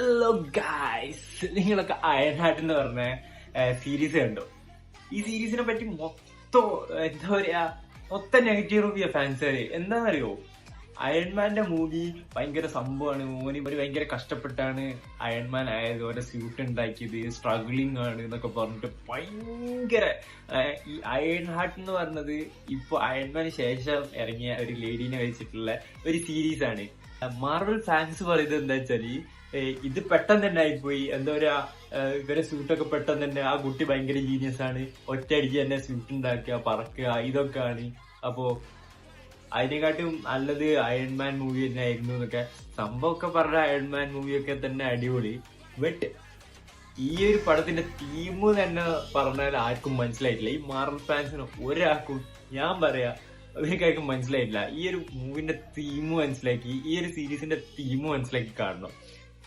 Hello guys നിങ്ങളൊക്കെ iron heart എന്ന് പറഞ്ഞ സീരീസ് കണ്ടു. ഈ സീരീസിനെ പറ്റി മൊത്തം എന്താ പറയാ മൊത്തം നെഗറ്റീവ് റിവ്യൂ ഫാൻസുകാര് എന്താണെന്നറിയോ അയൺമാന്റെ മൂവി ഭയങ്കര സംഭവമാണ് മോനി ഇവർ ഭയങ്കര കഷ്ടപ്പെട്ടാണ് അയൺമാൻ ആയത് ഓരോ സ്യൂട്ട് ഉണ്ടാക്കിയത് സ്ട്രഗ്ലിംഗ് ആണ് എന്നൊക്കെ പറഞ്ഞിട്ട് ഭയങ്കര ഈ അയൺ ഹാർട്ട് എന്ന് പറഞ്ഞത് ഇപ്പൊ അയൺമാന് ശേഷം ഇറങ്ങിയ ഒരു ലേഡീനെ വെച്ചിട്ടുള്ള ഒരു സീരീസ് ആണ്. മാർവൽ ഫാൻസ് പറയുന്നത് എന്താ വെച്ചാൽ ഏഹ്, ഇത് പെട്ടെന്ന് തന്നെ ആയിപ്പോയി. എന്താ പറയാ ഇവരെ സ്യൂട്ടൊക്കെ പെട്ടെന്ന് തന്നെ ആ കുട്ടി ഭയങ്കര ജീനിയസ് ആണ്. ഒറ്റയടിക്ക് തന്നെ സ്യൂട്ട് ഉണ്ടാക്കുക പറക്കുക ഇതൊക്കെ ആണ് അപ്പോ അതിനെക്കാട്ടും നല്ലത് അയൺമാൻ മൂവി തന്നെ ആയിരുന്നു എന്നൊക്കെ. സംഭവമൊക്കെ പറഞ്ഞ അയൺമാൻ മൂവിയൊക്കെ തന്നെ അടിപൊളി. ബട്ട് ഈ ഒരു പടത്തിന്റെ തീം തന്നെ പറഞ്ഞാൽ ആർക്കും മനസ്സിലായിട്ടില്ല. ഈ മാർവൽ ഫാൻസിന് ഒരാൾക്കും ഞാൻ പറയാ ഒരാൾക്കും മനസ്സിലായിട്ടില്ല. ഈ ഒരു മൂവിന്റെ തീം മനസ്സിലാക്കി ഈ ഒരു സീരീസിന്റെ തീം മനസ്സിലാക്കി കാണണം.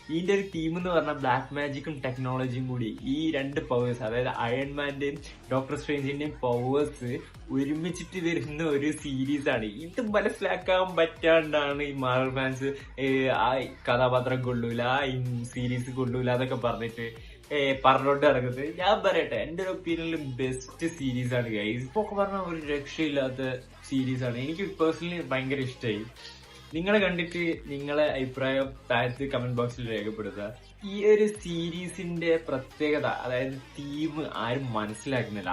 ഇതിന്റെ ഒരു തീം എന്ന് പറഞ്ഞാൽ ബ്ലാക്ക് മാജിക്കും ടെക്നോളജിയും കൂടി. ഈ രണ്ട് പവേഴ്സ് അതായത് അയൺമാന്റെയും ഡോക്ടർ സ്ട്രേഞ്ചിന്റെയും പവേഴ്സ് ഒരുമിച്ചിട്ട് വരുന്ന ഒരു സീരീസ് ആണ്. ഇത് മനസ്സിലാക്കാൻ പറ്റാണ്ടാണ് ഈ മാർവൽ ഫാൻസ് ആ കഥാപാത്രം കൊള്ളൂല ഈ സീരീസ് കൊള്ളൂല എന്നൊക്കെ പറഞ്ഞിട്ട് പറഞ്ഞോണ്ട് നടക്കുന്നത്. ഞാൻ പറയട്ടെ എന്റെ ഒരു ഒപ്പീനിയനിൽ ബെസ്റ്റ് സീരീസ് ആണ് ഗൈസ് ഇപ്പൊ പറഞ്ഞ ഒരു രക്ഷയില്ലാത്ത സീരീസ് ആണ്. എനിക്ക് പേഴ്സണലി ഭയങ്കര ഇഷ്ടമായി നിങ്ങളെ കണ്ടിട്ട് നിങ്ങളെ അഭിപ്രായം താഴത്ത് കമന്റ് ബോക്സിൽ രേഖപ്പെടുത്തുക. ഈ ഒരു സീരീസിന്റെ പ്രത്യേകത അതായത് തീം ആരും മനസ്സിലാക്കുന്നില്ല.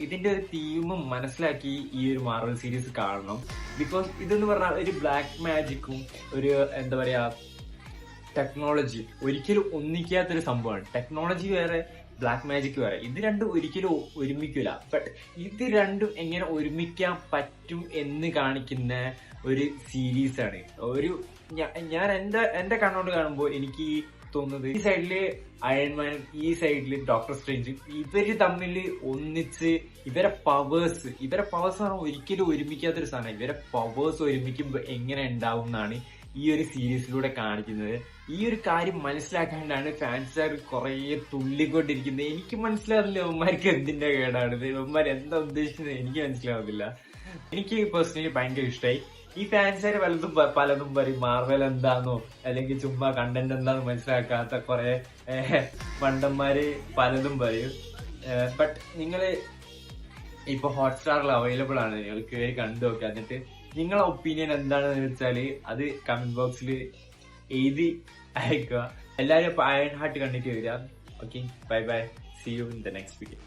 ഇതിന്റെ ഒരു തീം മനസ്സിലാക്കി ഈ ഒരു മാർവൽ സീരീസ് കാണണം. ബിക്കോസ് ഇതെന്ന് പറഞ്ഞാൽ ഒരു ബ്ലാക്ക് മാജിക്കും ഒരു എന്താ പറയാ ടെക്നോളജി ഒരിക്കലും ഒന്നിക്കാത്തൊരു സംഭവമാണ്. ടെക്നോളജി വേറെ ബ്ലാക്ക് മാജിക് വേറെ. ഇത് രണ്ടും ഒരിക്കലും ഒരുമിക്കില്ല ബട്ട് ഇത് രണ്ടും എങ്ങനെ ഒരുമിക്കാൻ പറ്റും എന്ന് കാണിക്കുന്ന ഒരു സീരീസ് ആണ്. ഒരു ഞാൻ എന്റെ എന്റെ കണ്ണോട് കാണുമ്പോൾ എനിക്ക് തോന്നുന്നത് ഈ സൈഡിൽ അയൺമാനും ഈ സൈഡിൽ ഡോക്ടർ സ്ട്രേഞ്ചും ഇവർ തമ്മിൽ ഒന്നിച്ച് ഇവരെ പവേഴ്സ് ഇവരെ പവേഴ്സ് ആണ് ഒരിക്കലും ഒരുമിക്കാത്തൊരു സാധനം. ഇവരെ പവേഴ്സ് ഒരുമിക്കുമ്പോൾ എങ്ങനെ ഉണ്ടാവും എന്നാണ് ഈ ഒരു സീരീസിലൂടെ കാണിക്കുന്നത്. ഈ ഒരു കാര്യം മനസ്സിലാക്കാണ്ടാണ് ഫാൻസുകാർ കുറെ തുള്ളിക്കൊണ്ടിരിക്കുന്നത്. എനിക്ക് മനസ്സിലാവുന്നില്ല ഇവന്മാർക്ക് എന്തിന്റെ കേടാണ്. ഇവന്മാർ എന്താ ഉദ്ദേശിക്കുന്നത് എനിക്ക് മനസ്സിലാവുന്നില്ല. എനിക്ക് പേഴ്സണലി ഭയങ്കര ഇഷ്ടമായി ഈ ഫാൻസുകാർ പലതും പലതും പറയും. മാർവൽ എന്താന്നോ അല്ലെങ്കിൽ ചുമ്മാ കണ്ടന്റ് എന്താന്ന് മനസ്സിലാക്കാത്ത കുറെ മണ്ടന്മാര് പലതും പറയും. ബട്ട് നിങ്ങൾ ഇപ്പൊ ഹോട്ട്സ്റ്റാറിൽ അവൈലബിൾ ആണ്. നിങ്ങൾ കയറി കണ്ടു നോക്കുക എന്നിട്ട് നിങ്ങളെ ഒപ്പീനിയൻ എന്താണെന്ന് വെച്ചാൽ അത് കമന്റ് ബോക്സിൽ എഴുതി അയക്കുക. ഇപ്പൊ അയൺ ഹാർട്ട് കണ്ടിട്ട് വരിക. Okay bye bye see you in the next video